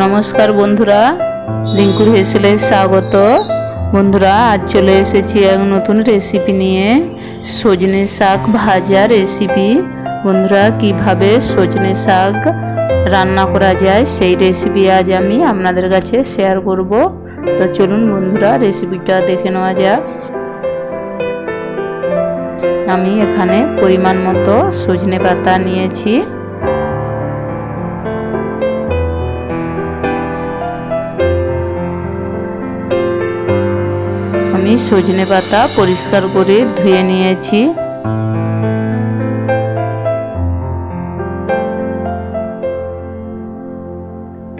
নমস্কার বন্ধুরা, রিঙ্কুর হেসেলে স্বাগত। বন্ধুরা, আজ চলে এসেছি এক নতুন রেসিপি নিয়ে, সজনে শাক ভাজা রেসিপি বন্ধুরা, কীভাবে সজনে শাক রান্না করা যায় সেই রেসিপি আজ আমি আপনাদের কাছে শেয়ার করব। তো চলুন বন্ধুরা রেসিপিটা দেখে নেওয়া যাক। আমি এখানে পরিমাণ মতো সজনে পাতা নিয়েছি। আমি সজনে পাতা পরিষ্কার করে ধুয়ে নিয়েছি।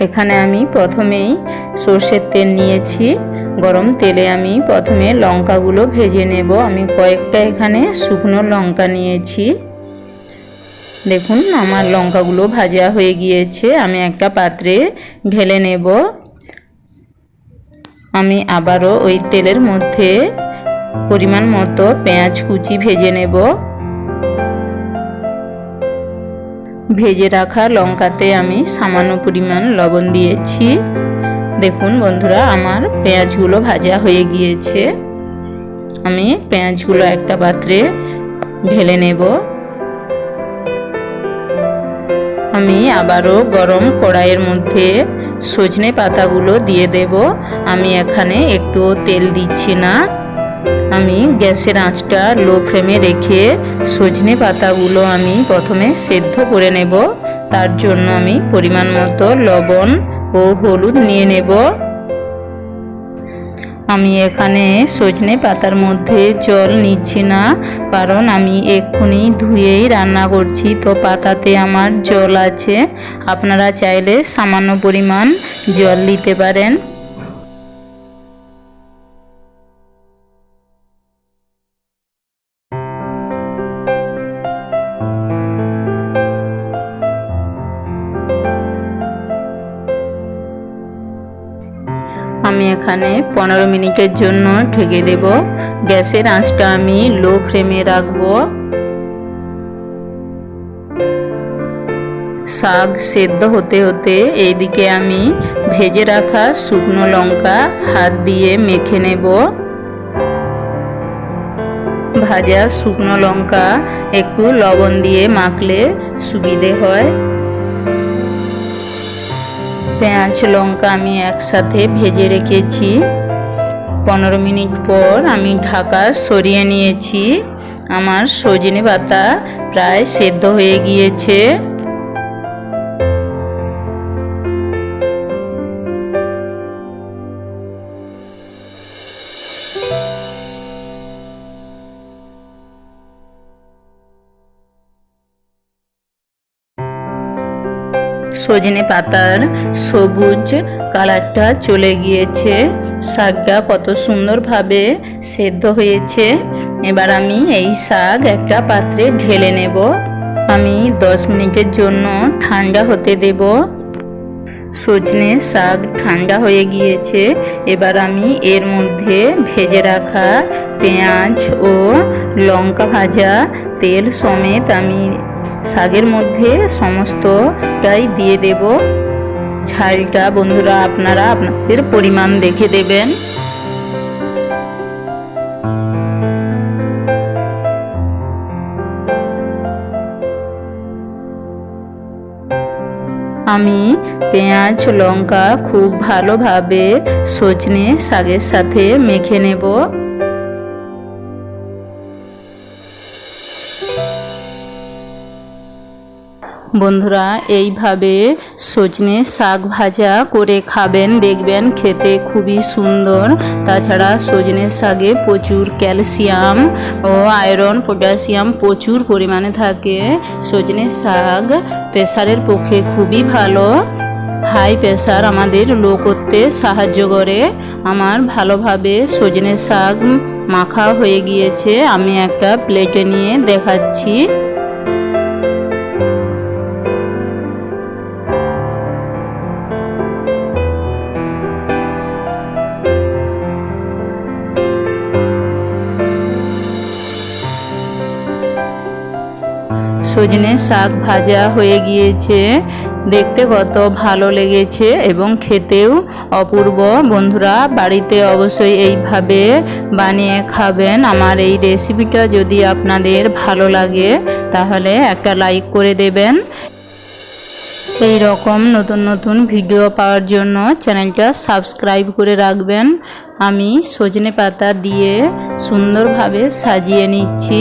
এখানে আমি প্রথমেই সর্ষের তেল নিয়েছি। গরম তেলে আমি প্রথমে লঙ্কাগুলো ভেজে নেব। আমি কয়েকটা এখানে শুকনো লঙ্কা নিয়েছি। দেখুন, আমার লঙ্কাগুলো ভাজা হয়ে গিয়েছে। আমি একটা পাত্রে ঢেলে নেব। আমি আবারও ওই তেলের মধ্যে পরিমাণ মতো পেঁয়াজ কুচি ভেজে নেব। ভেজে রাখা লঙ্কাতে আমি সামান্য পরিমাণ লবণ দিয়েছি। দেখুন বন্ধুরা, আমার পেঁয়াজগুলো ভাজা হয়ে গিয়েছে। আমি পেঁয়াজগুলো একটা পাত্রে ঢেলে নেব। আমি আবারও গরম কড়াইয়ের মধ্যে সজনে পাতাগুলো দিয়ে দেব। আমি এখানে একটু তেল দিচ্ছি না। আমি গ্যাসের আঁচটা লো ফ্লেমে রেখে সজনে পাতাগুলো আমি প্রথমে সেদ্ধ করে নেব। তার জন্য আমি পরিমাণ মতো লবণ ও হলুদ নিয়ে নেব। আমি এখানে সজনে পাতার মধ্যে জল নিচ্ছি না, কারণ আমি এক্ষুনি ধুয়েই রান্না করছি। তো পাতাতে আমার জল আছে। আপনারা চাইলে সামান্য পরিমাণ জল দিতে পারেন। এখানে পনেরো মিনিটের জন্য ঢেকে দেব। গ্যাসের আঁচটা আমি লো ফ্লেমে রাখব। শাক সেদ্ধ হতে হতে এইদিকে আমি ভেজে রাখা শুকনো লঙ্কা হাত দিয়ে মেখে নেব। ভাজা শুকনো লঙ্কা একটু লবণ দিয়ে মাখলে সুবিধে হয়। পেঁয়াজ, লঙ্কা আমি একসাথে ভেজে রেখেছি। পনেরো মিনিট পর আমি ঢাকা সরিয়ে নিয়েছি। আমার সজনে পাতা প্রায় সেদ্ধ হয়ে গিয়েছে। সজনে পাতার সবুজ কালারটা চলে গিয়েছে। শাকটা কত সুন্দরভাবে সেদ্ধ হয়েছে। এবার আমি এই শাক একটা পাত্রে ঢেলে নেব। আমি দশ মিনিটের জন্য ঠান্ডা হতে দেব। সজনে শাক ঠান্ডা হয়ে গিয়েছে। এবার আমি এর মধ্যে ভেজে রাখা পেঁয়াজ ও লঙ্কা ভাজা, তেল সমেত আমি শাকের মধ্যে সমস্তটাই দিয়ে দেব। ঝালটা বন্ধুরা আপনারা আপনাদের পরিমাণ দেখে দেবেন। আমি পেঁয়াজ, লঙ্কা খুব ভালোভাবে সজনে শাকের সাথে মেখে নেব। বন্ধুরা, এইভাবে সজনে শাক ভাজা করে খাবেন। দেখবেন খেতে খুবই সুন্দর। তাছাড়া সজনে শাকে প্রচুর ক্যালসিয়াম ও আয়রন, পটাশিয়াম প্রচুর পরিমাণে থাকে। সজনে শাক প্রেশারের পক্ষে খুবই ভালো। হাই প্রেশার আমাদের লো করতে সাহায্য করে। আমার ভালোভাবে সজনে শাক মাখা হয়ে গিয়েছে। আমি একটা প্লেটে নিয়ে দেখাচ্ছি। সজনে শাক ভাজা হয়ে গিয়েছে। দেখতে কত ভালো লেগেছে এবং খেতেও অপূর্ব। বন্ধুরা, বাড়িতে অবশ্যই এইভাবে বানিয়ে খাবেন। আমার এই রেসিপিটা যদি আপনাদের ভালো লাগে, তাহলে একটা লাইক করে দেবেন। এই রকম নতুন নতুন ভিডিও পাওয়ার জন্য চ্যানেলটা সাবস্ক্রাইব করে রাখবেন। আমি সজনে পাতা দিয়ে সুন্দরভাবে সাজিয়ে নিচ্ছি।